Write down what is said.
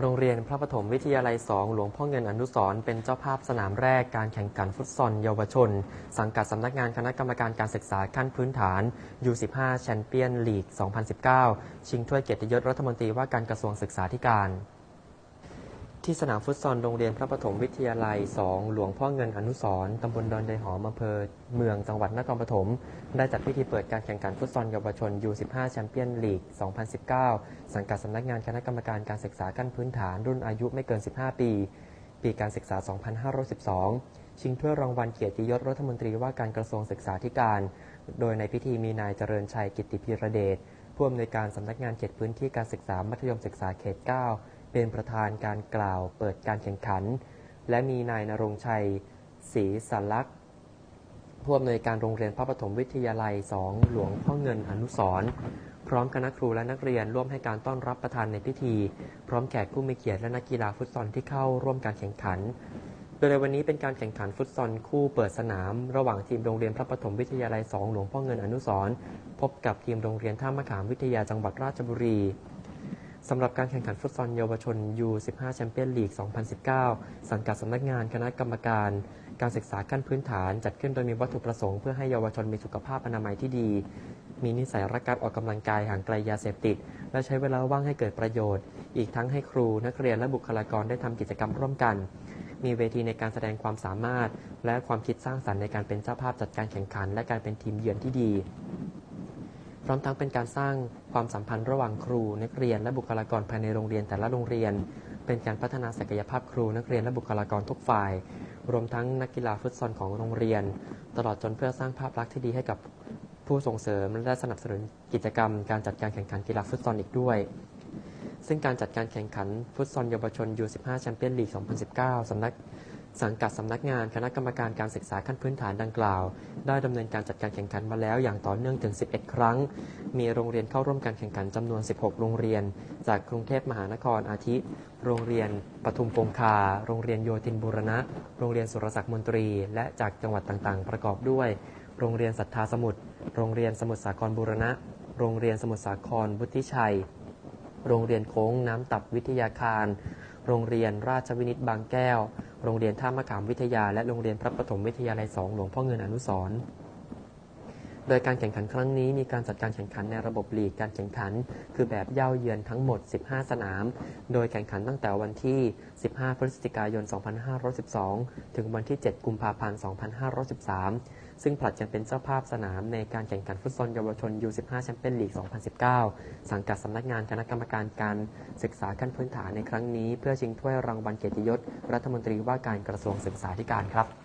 โรงเรียนพระปฐมวิทยาลัย 2 หลวงพ่อเงินอนุสรเป็นเจ้าภาพสนามแรกการแข่งขันฟุตซอลเยาวชน สังกัดสำนักงานคณะกรรมการการศึกษาขั้นพื้นฐาน U15 แชมเปี้ยนลีก 2019 ชิงถ้วยเกียรติยศรัฐมนตรีว่าการกระทรวงศึกษาธิการ ที่สนามฟุตซอลโรงเรียนพระปฐมวิทยาลัย 2 หลวงพ่อเงินอนุสร์ตำบลดอนไดหอมอำเภอเมืองจังหวัดนครปฐมได้จัดพิธีเปิดการแข่งขันฟุตซอลเยาวชน U15 แชมเปี้ยนลีก 2019 สังกัดสำนักงานคณะกรรมการการศึกษาขั้นพื้นฐานรุ่นอายุไม่เกิน 15 ปี ปีการศึกษา 2512 ชิงถ้วยรางวัลเกียรติยศรัฐมนตรีว่าการกระทรวงศึกษาธิการ โดยในพิธีมีนายเจริญชัยกิตติพีระเดชผู้อำนวยการสำนักงานเขตพื้นที่การศึกษามัธยมศึกษาเขต 9 เป็นประธานการกล่าวเปิดการแข่งขัน และมีนายนรงชัยศรีสัลักษ์ผู้อำนวยการโรงเรียนพระปฐมวิทยาลัย 2 หลวงพ่อเงินอนุสรพร้อมคณะครูและนักเรียนร่วมให้การต้อนรับประธานในพิธี พร้อมแขกผู้มีเกียรติและนักกีฬาฟุตซอลที่เข้าร่วมการแข่งขัน โดยในวันนี้เป็นการแข่งขันฟุตซอลคู่เปิดสนาม ระหว่างทีมโรงเรียนพระปฐมวิทยาลัย 2 หลวงพ่อเงินอนุสรพบกับทีมโรงเรียนท่ามะขามวิทยาจังหวัดราชบุรี สำหรับการแข่งขันฟุตซอลเยาวชน U15 แชมเปี้ยนลีก 2019 สังกัดสำนักงานคณะกรรมการ การศึกษาขั้นพื้นฐานจัดขึ้นโดยมีวัตถุประสงค์เพื่อให้เยาวชนมีสุขภาพอนามัยที่ดี มีนิสัยรักการออกกำลังกายห่างไกลยาเสพติด และใช้เวลาว่างให้เกิดประโยชน์ อีกทั้งให้ครูนักเรียนและบุคลากรได้ทำกิจกรรมร่วมกัน มีเวทีในการแสดงความสามารถ และความคิดสร้างสรรค์ในการเป็นเจ้าภาพจัดการแข่งขัน และการเป็นทีมเยือนที่ดี พร้อมทั้งเป็นการสร้างความสัมพันธ์ระหว่างครู นักเรียนและบุคลากรภายในโรงเรียนแต่ละโรงเรียน เป็นการพัฒนาศักยภาพครู นักเรียนและบุคลากรทุกฝ่าย รวมทั้งนักกีฬาฟุตซอลของโรงเรียน ตลอดจนเพื่อสร้างภาพลักษณ์ที่ดีให้กับผู้ส่งเสริมและสนับสนุนกิจกรรม การจัดการแข่งขันกีฬาฟุตซอลอีกด้วย ซึ่งการจัดการแข่งขันฟุตซอลเยาวชน U15 แชมเปี้ยนลีก 2019 สำนัก สังกัดสำนักงานคณะกรรมการการศึกษาขั้นพื้นฐานดังกล่าว ได้ดำเนินการจัดการแข่งขันมาแล้วอย่างต่อเนื่องถึง 11 ครั้ง มีโรงเรียนเข้าร่วมการแข่งขันจำนวน 16 โรงเรียน จากกรุงเทพมหานครอาทิ โรงเรียนปทุมคงคา โรงเรียนโยธินบูรณะ โรงเรียนสุรศักดิ์มนตรี และจากจังหวัดต่างๆ ประกอบด้วย โรงเรียนศรัทธาสมุทร โรงเรียนสมุทรสาครบูรณะ โรงเรียนสมุทรสาครวุฒิชัย โรงเรียนโค้งน้ำตับวิทยาคาร โรงเรียนราชวินิตบางแก้ว โรงเรียนท่ามะขามวิทยา และโรงเรียนพระปฐมวิทยาลัย2หลวงพ่อเงินอนุสรณ์ โดยการแข่งขันครั้งนี้มีการจัดการแข่งขันในระบบลีกการแข่งขัน คือแบบเย่าเยือนทั้งหมด 15 สนาม โดยแข่งขันตั้งแต่วันที่ 15 พฤศจิกายน 2512 ถึงวันที่ 7 กุมภาพันธ์ 2513 ซึ่งผลัดกันเป็นเจ้าภาพสนามในการแข่งขันฟุตซอลเยาวชน U15 แชมเปี้ยนลีก 2019 สังกัดสำนักงานคณะกรรมการการศึกษาขั้นพื้นฐานในครั้งนี้ เพื่อชิงถ้วยรางวัลเกียรติยศรัฐมนตรีว่าการกระทรวงศึกษาธิการครับ